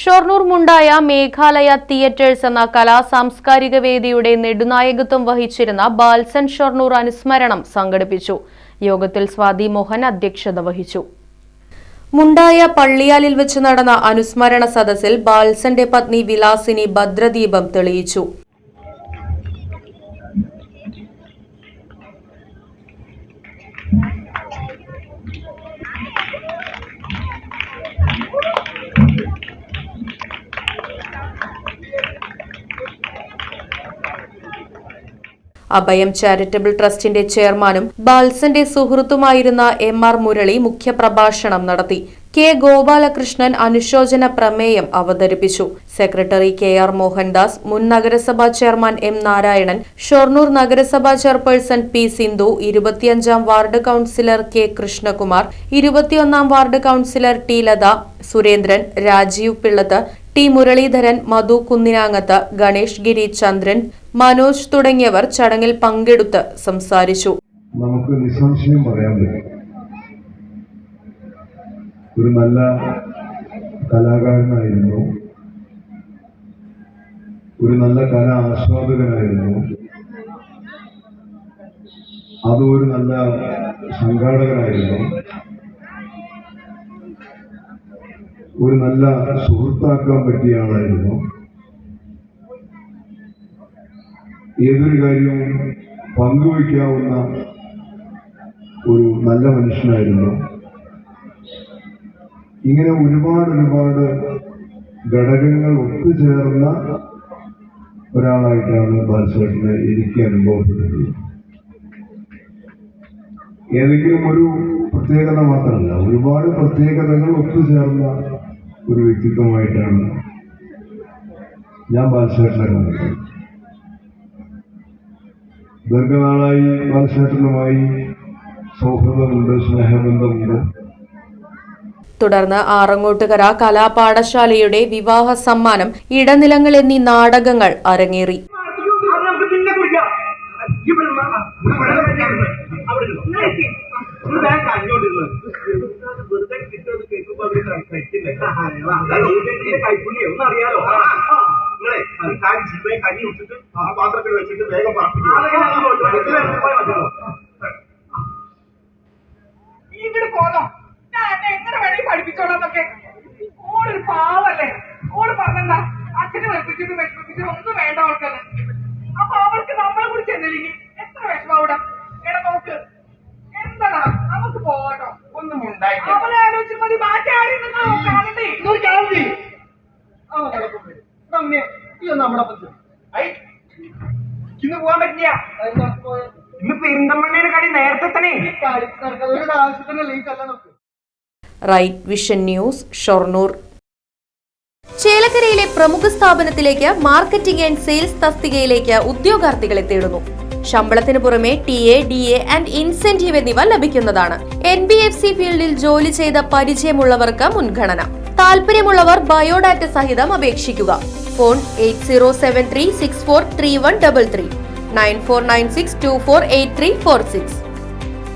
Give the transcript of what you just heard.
Shoranur Mundaya Meghalaya theatres എന്ന കലാ സാംസ്കാരിക വേദിയുടെ നെടുനായകത്വം വഹിച്ചിരുന്ന ബാൽസൻ ഷൊർണൂർ അനുസ്മരണം സംഘടിപ്പിച്ചു. യോഗത്തിൽ സ്വാതി മോഹൻ അധ്യക്ഷത വഹിച്ചു. മുണ്ടായ പള്ളിയാലിൽ വെച്ച് നടന്ന അനുസ്മരണ സദസ്സിൽ ബാൽസന്റെ പത്നി വിലാസിനി ഭദ്രദീപം തെളിയിച്ചു. അഭയം ചാരിറ്റബിൾ ട്രസ്റ്റിന്റെ ചെയർമാനും ബാൽസന്റെ സുഹൃത്തുമായിരുന്ന എം ആർ മുരളി മുഖ്യപ്രഭാഷണം നടത്തി. കെ ഗോപാലകൃഷ്ണൻ അനുശോചന പ്രമേയം അവതരിപ്പിച്ചു. സെക്രട്ടറി കെ ആർ മോഹൻദാസ് മുൻ നഗരസഭാ ചെയർമാൻ എം നാരായണൻ ഷൊർണൂർ നഗരസഭാ ചെയർപേഴ്സൺ പി സിന്ധു ഇരുപത്തിയഞ്ചാം വാർഡ് കൌൺസിലർ കെ കൃഷ്ണകുമാർ ഇരുപത്തിയൊന്നാം ward councillor T Latha Surendran Rajeev Pillath T Muraleedharan Madhu Kunninangath Ganesh Giri Chandran Manoj തുടങ്ങിയവർ ചടങ്ങിൽ പങ്കെടുത്ത് സംസാരിച്ചു. നമുക്ക് നിസ്സംശയം പറയാൻ പറ്റും. ഒരു നല്ല കലാകാരനായിരുന്നു. ഒരു നല്ല കല ആസ്വാദകനായിരുന്നു. അതും ഒരു നല്ല സംഘാടകനായിരുന്നു. ഒരു നല്ല സുഹൃത്താക്കാൻ പറ്റിയ ആളായിരുന്നു. ഏതൊരു കാര്യവും പങ്കുവയ്ക്കാവുന്ന ഒരു നല്ല മനുഷ്യനായിരുന്നു. ഇങ്ങനെ ഒരുപാട് ഒരുപാട് ഘടകങ്ങൾ ഒത്തുചേർന്ന ഒരാളായിട്ടാണ് ബാലചേട്ടനെ എനിക്ക് അനുഭവപ്പെട്ടത്. ഏതെങ്കിലും ഒരു പ്രത്യേകത മാത്രമല്ല ഒരുപാട് പ്രത്യേകതകൾ ഒത്തുചേർന്ന ഒരു വ്യക്തിത്വമായിട്ടാണ് ഞാൻ ബാലചേട്ടനെ കണ്ടത്. ദീർഘനാളായി ബാലചേട്ടനുമായി സൗഹൃദമുണ്ട് സ്നേഹബന്ധമുണ്ട്. തുടർന്ന് ആറങ്ങോട്ടുകര കലാപാഠശാലയുടെ വിവാഹ സമ്മാനം ഇടനിലങ്ങൾ എന്നീ നാടകങ്ങൾ അരങ്ങേറി. കൈപ്പുണ്യം. നിങ്ങളെ ഈ കാര്യം ശിവയെ കഞ്ഞി വെച്ചിട്ട് ആ പാത്രത്തിൽ വെച്ചിട്ട് വേഗം പറപ്പിക്കും പോലോ ഞാൻ എന്നെ എങ്ങനെ വേണമെങ്കിൽ പഠിപ്പിച്ചോളാന്നൊക്കെ. ഓളൊരു പാവല്ലേ. ഓൾ പറഞ്ഞെന്താ? അച്ഛനെ വെപ്പിച്ചിട്ട് വെപ്പിച്ചിട്ട് ഒന്നും വേണ്ട അവൾക്കത് അപ്പൊ അവൾക്ക് നമ്മളെ കുറിച്ച് എന്തെങ്കിലും എത്ര വിഷമം അവിടെ എടാ നോക്ക്. എന്താടാ? നമുക്ക് പോകട്ടോ ഒന്നും ഉണ്ടായി അവളെ ആലോചിച്ച് മതി. മാറ്റി ആരെയും നിങ്ങൾ കാണണ്ടേ? ഇന്ന് പോവാൻ പറ്റില്ല. ഇന്ന് പെരിന്തമ്മണ്ണയുടെ കടി നേരത്തെ തന്നെ. Right vision news Shoranur. ചേലക്കരയിലെ പ്രമുഖ സ്ഥാപനത്തിലേക്ക് മാർക്കറ്റിംഗ് ആൻഡ് സെയിൽസ് തസ്തികയിലേക്ക് ഉദ്യോഗാർത്ഥികളെ തേടുന്നു. ശമ്പളത്തിന് പുറമെ T A D A and incentive എന്നിവ ലഭിക്കുന്നതാണ്. എൻ ബി എഫ് സി ഫീൽഡിൽ ജോലി ചെയ്ത പരിചയമുള്ളവർക്ക് മുൻഗണന. താല്പര്യമുള്ളവർ ബയോഡാറ്റ സഹിതം അപേക്ഷിക്കുക. Phone eight zero seven three six four three one double three nine four nine six two four eight three four six